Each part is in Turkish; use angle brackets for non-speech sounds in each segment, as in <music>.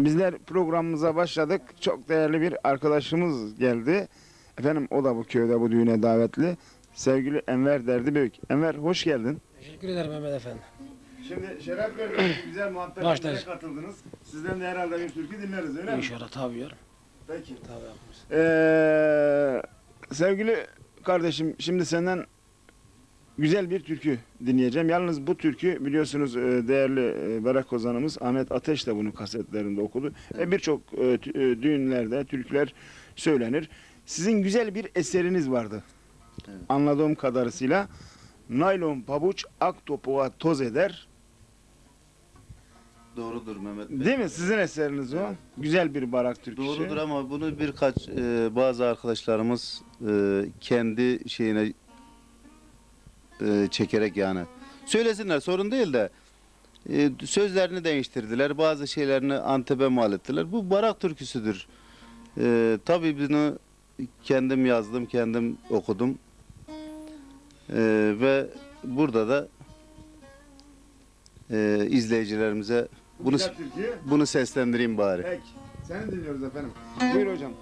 Bizler programımıza başladık. Çok değerli bir arkadaşımız geldi. Efendim o da bu köyde bu düğüne davetli. Sevgili Enver Derdi Büyük. Enver hoş geldin. Teşekkür ederim Mehmet Efendi. Şimdi şeref verdiniz. <clears throat> Güzel muhabbetlere katıldınız. Sizden de herhalde bir türkü dinleriz öyle mi? İnşallah tabii yer. Peki. Tabii. Ee, sevgili kardeşim şimdi senden güzel bir türkü dinleyeceğim. Yalnız bu türkü biliyorsunuz e, değerli e, Berak Ozanımız Ahmet Ateş de bunu kasetlerinde okudu. Ve birçok e, düğünlerde türküler söylenir. Sizin güzel bir eseriniz vardı. Evet. Anladığım kadarıyla naylon pabuç ak topuğa toz eder. Doğrudur Mehmet Bey. Değil mi? Sizin eseriniz o. Güzel bir barak türküsü. Doğrudur ama bunu birkaç e, bazı arkadaşlarımız e, kendi şeyine e, çekerek yani söylesinler sorun değil de e, sözlerini değiştirdiler. Bazı şeylerini Antep'e mal ettiler. Bu barak türküsüdür. E, tabii bunu kendim yazdım, kendim okudum. E, ve burada da e, izleyicilerimize bunu Güzel türkü. bunu seslendireyim bari. Peki. Seni dinliyoruz efendim. Buyur hocam.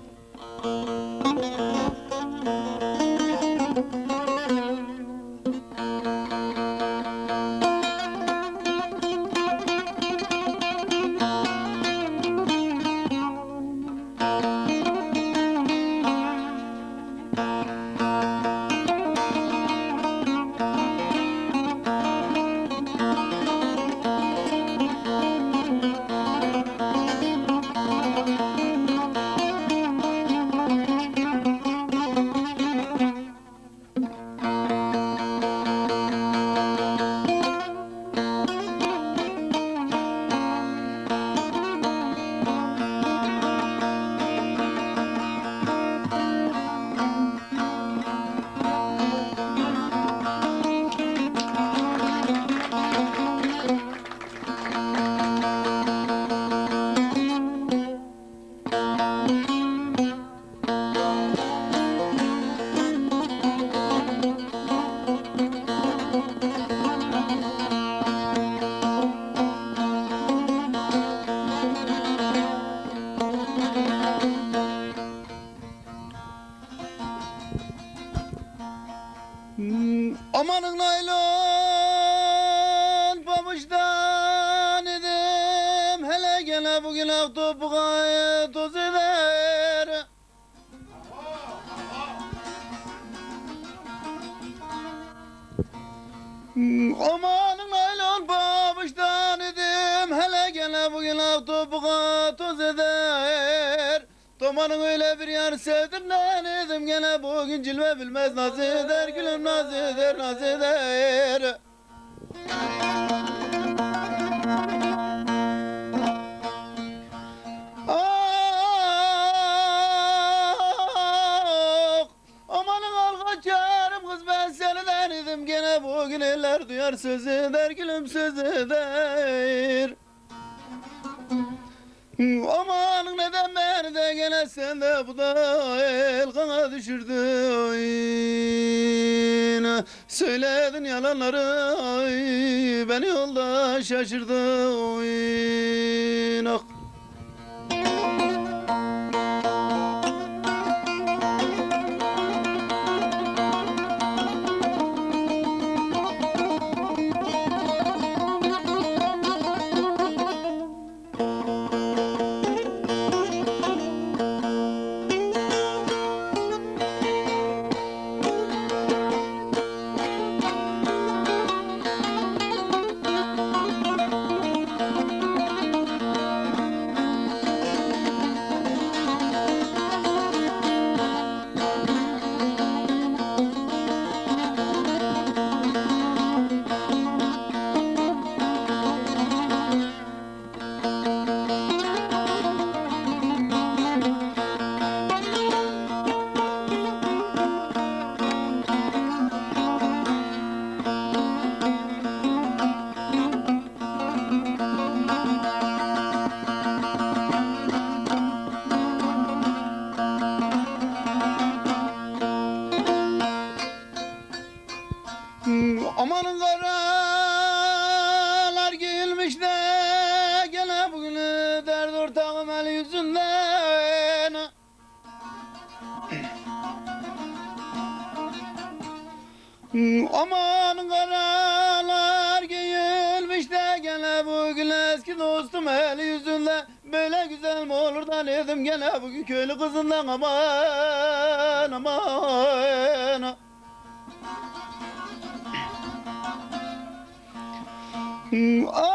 Amanın naylon pamuçtan edim Hele gene bugün av topuğa toz bugün av topuğa toz eder. Tomanın öyle bir yar sevdim lan edim gene bugün cilve bilmez naz eder. Gülüm naz eder naz eder. Ah, gene bugün eller duyar söz eder gülüm söz eder Aman neden beni de gene sen de bu da el kana düşürdün Söyledin yalanları beni yolda şaşırdın Aman karalar giyilmiş de gene bugün dert ortağım el yüzünden. Aman karalar giyilmiş de gene bugün eski dostum el yüzünden. Böyle güzel mi olur da dedim gene bugün köylü kızından aman aman. Ah,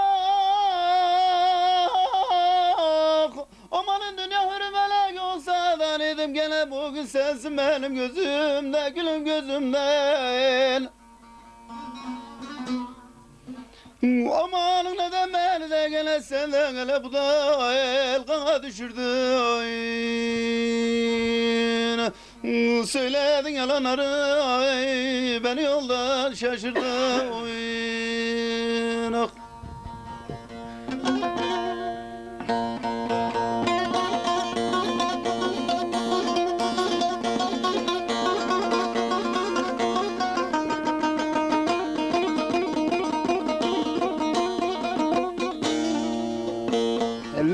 amanın dünya hürmelek olsa da dedim gene bugün sensin benim gözümde gülüm gözümden. Amanın neden beni de gene senden gele bu da el kana düşürdü ay. Söyledin yalanları beni yoldan şaşırdı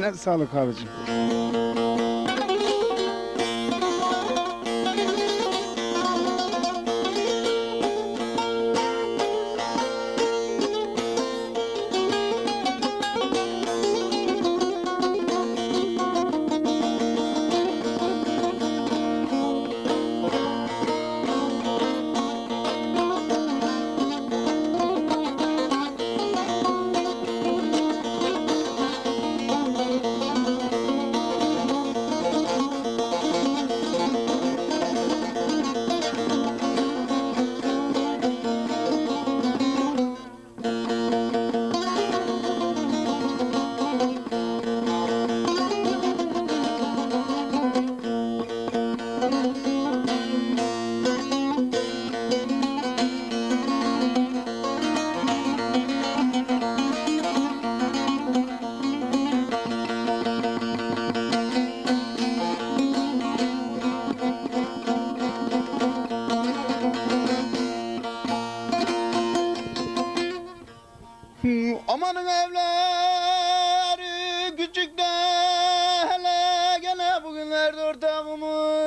Eline sağlık.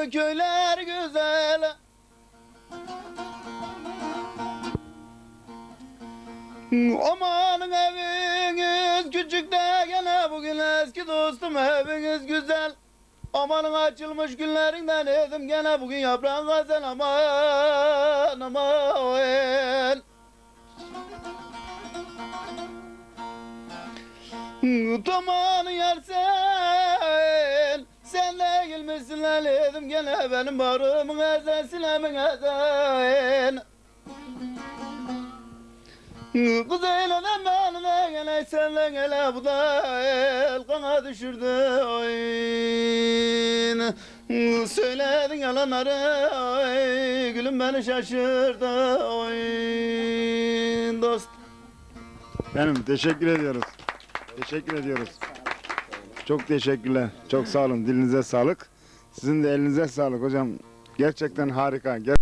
Köyler güzel. Amanın eviniz küçük de gene bugün eski dostum eviniz güzel. Amanın açılmış günlerinden edim gene bugün yaprağın gazel aman aman. Tamanı yersen Sen değil misin dedim gene benim barımın ezen sinemin ezen Kız eyleden beni de gene senle gele bu da el kana düşürdü oyun Söyledin yalanları oy Gülüm beni şaşırdı oyun Dost Benim teşekkür ediyoruz. Teşekkür ediyoruz. Çok teşekkürler. Çok sağ olun. Dilinize sağlık. Sizin de elinize sağlık hocam. Gerçekten harika. Ger-